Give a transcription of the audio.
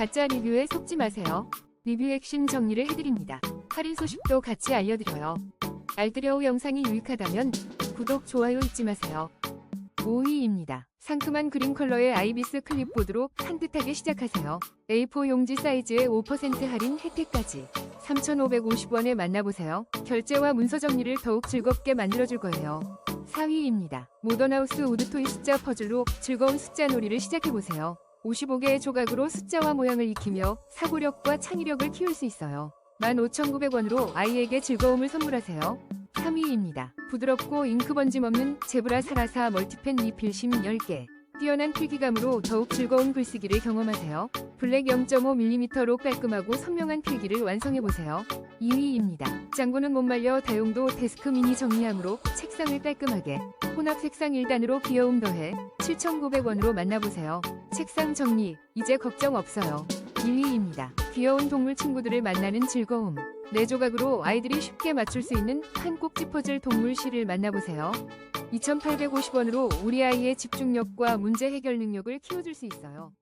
가짜 리뷰에 속지 마세요. 리뷰 핵심 정리를 해드립니다. 할인 소식도 같이 알려드려요. 알뜰여우 영상이 유익하다면 구독, 좋아요 잊지 마세요. 5위입니다. 상큼한 그린 컬러의 아이비스 클립보드로 산뜻하게 시작하세요. A4 용지 사이즈에 5% 할인 혜택까지 3,550원에 만나보세요. 결제와 문서 정리를 더욱 즐겁게 만들어줄 거예요. 4위입니다. 모던하우스 우드토이 숫자 퍼즐로 즐거운 숫자 놀이를 시작해보세요. 55개의 조각으로 숫자와 모양을 익히며 사고력과 창의력을 키울 수 있어요. 15,900원으로 아이에게 즐거움을 선물하세요. 3위입니다. 부드럽고 잉크 번짐 없는 제브라 사라사 멀티펜 리필심 10개. 뛰어난 필기감으로 더욱 즐거운 글쓰기를 경험하세요. 블랙 0.5mm로 깔끔하고 선명한 필기를 완성해보세요. 2위입니다. 짱구는 못 말려 다용도 데스크 미니 정리함으로 책상을 깔끔하게 혼합 색상 1단으로 귀여움 더해 7,900원으로 만나보세요. 책상 정리, 이제 걱정 없어요. 1위입니다. 귀여운 동물 친구들을 만나는 즐거움. 네 조각으로 아이들이 쉽게 맞출 수 있는 한 꼭지 퍼즐 동물실을 만나보세요. 2,850원으로 우리 아이의 집중력과 문제 해결 능력을 키워줄 수 있어요.